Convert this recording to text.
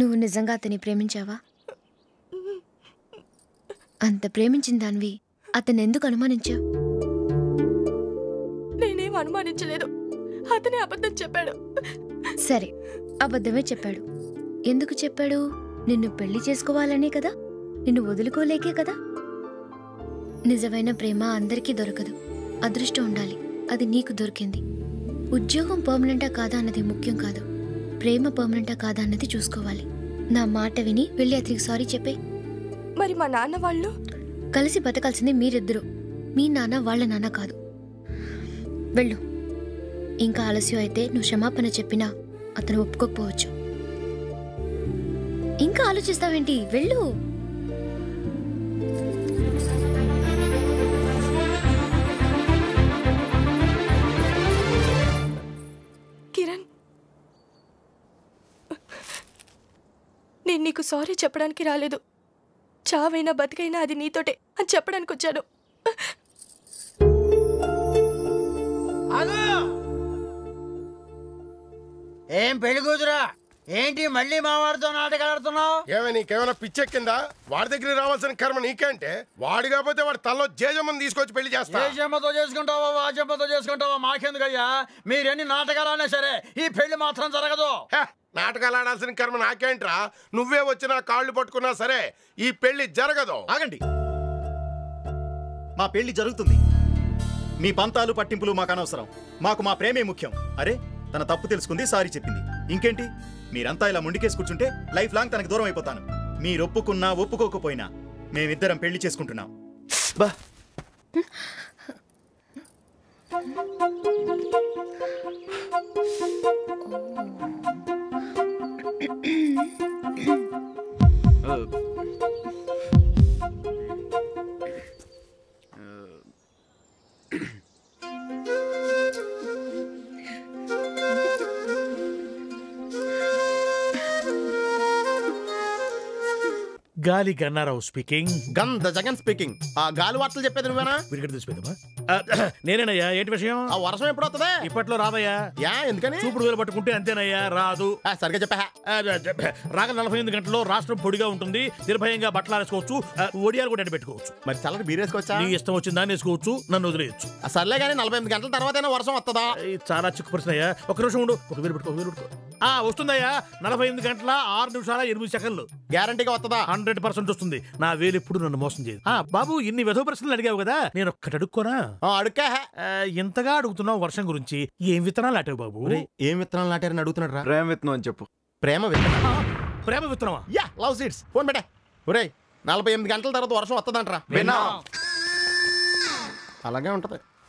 నువ్వు నిజంగా అతన్ని ప్రేమించావా? అంత ప్రేమించిన దానివి అతను ఎందుకు అనుమానించావు? నేనేం అనుమానించలేదు. అతనే అబద్ధం చెప్పాడు. సరే అబద్ధమే చెప్పాడు. ఎందుకు చెప్పాడు? నిన్ను పెళ్ళి చేసుకోవాలనే కదా? నిన్ను వదులుకోలేకే కదా? నిజమైన ప్రేమ అందరికీ దొరకదు. అదృష్టం ఉండాలి. అది నీకు దొరికింది. ఉద్యోగం పర్మనెంటా కాదా అన్నది ముఖ్యం కాదు. ప్రేమ పర్మనెంటా కాదా అన్నది చూసుకోవాలి. నా మాట విని వెళ్ళి అతనికి సారీ చెప్పే మరి మా నాన్న వాళ్ళు? కలిసి బతకాల్సింది మీరిద్దరు. మీ నాన్న వాళ్ళ నాన్న కాదు. వెళ్ళు. ఇంకా ఆలస్యం అయితే నువ్వు క్షమాపణ చెప్పినా అతను ఒప్పుకోకపోవచ్చు. ఇంకా ఆలోచిస్తావేంటి? వెళ్ళు. నేను నీకు సారీ చెప్పడానికి రాలేదు. చావైనా బతికైనా అది నీతోటే అని చెప్పడానికి వచ్చాను ఏం పెళ్ళి కూతురా? ఏంటి మళ్ళీ మావాడితో నాటకాలు ఆడుతున్నావు? ఏమే నీకేమైనా పిచ్చెక్కిందా? వాడి దగ్గర రావాల్సిన కర్మ నీకేంటే వాడు కాకపోతే వాడి తల్లో జేజమ్మని తీసుకొచ్చి పెళ్ళి చేస్తా. ఏ జమ్మతో చేసుకుంటావో ఆ జమ్మతో చేసుకుంటావో? మాకెందుకయ్యా? మీరెన్ని నాటకాలు ఆడినా సరే ఈ పెళ్ళి మాత్రం జరగదు. నాటకాలు ఆడాల్సిన కర్మ నాకేంట్రా? నువ్వే వచ్చి నా కాళ్ళు పట్టుకున్నా సరే ఈ పెళ్ళి జరగదు. ఆగండి. మా పెళ్ళి జరుగుతుంది. మీ పంతాలు పట్టింపులు మాకు అనవసరం. మాకు మా ప్రేమే ముఖ్యం. అరే తన తప్పు తెలుసుకుంది సారీ చెప్పింది. ఇంకేంటి? మీరంతా ఇలా ముండికేసి కూర్చుంటే లైఫ్ లాంగ్ తనకు దూరం అయిపోతాను. మీరు ఒప్పుకున్నా ఒప్పుకోకపోయినా మేమిద్దరం పెళ్ళి చేసుకుంటున్నాం. బా గాలి గన్నారావు స్పీకింగ్ గంధ జగన్ స్పీకింగ్ ఆ గాలి వార్తలు చెప్పేది నువ్వేనా? విరిగడ తీసిపోయిందమ్మా నేనేనయ్యా ఏంటి విషయం? ఆ వర్షం ఎప్పుడు వస్తుందా ఇప్పట్లో రాదయ్యా యా ఎందుకని? చూపుడు వేలు పట్టుకుంటే అంతేనయ్యా రాదు. ఆ, సరిగ్గా చెప్పా రాగ నలభై ఎనిమిది గంటల్లో రాష్ట్రం పొడిగా ఉంటుంది నిర్భయంగా బట్టలు ఆరేసుకోవచ్చు ఒడియాలు కూడా పెట్టుకోవచ్చు మరి చల్లటి బీరేసుకోవచ్చా నీ ఇష్టం వచ్చిన దాన్ని వేసుకోవచ్చు నన్ను వదిలేయచ్చు. ఆ, సర్లే కానీ నలభై ఎనిమిది గంటల తర్వాతైనా వర్షం వస్తుందా చాలా చిక్కు ప్రశ్న అయ్యా. ఒక నిమిషం ఉండు ఒక వేలు పెట్టుకో వేలు పెట్టుకో. ఆ వస్తుందయ్యా. నలభై ఎనిమిది గంటల ఆరు నిమిషాల ఎనిమిది సెకండ్లు. గ్యారంటీగా వస్తుందా? హండ్రెడ్ పర్సెంట్ వస్తుంది. నా వేలు ఎప్పుడు నన్ను మోసం చేయదు. ఆ బాబు ఇన్ని విధవ ప్రశ్నలు అడిగావు కదా నేను ఒక్కటి అడుక్కోనా? ఆ, అడుక్కా. ఆ, ఇంతగా అడుగుతున్నావు వర్షం గురించి ఏం విత్తనాలు అటావు బాబు? ఒరేయ్, ఏం విత్తనాలు నాటారని అడుగుతున్నాడు రా ప్రేమ విత్తనం అని చెప్పు. ప్రేమ విత్తనం? ఆ, ప్రేమ విత్తనమా? Yeah love seeds. ఫోన్ పెట్టే. ఒరేయ్ నలభై ఎనిమిది గంటల తర్వాత వర్షం వస్తుందంటరా విన్నా. అలాగే ఉంటది.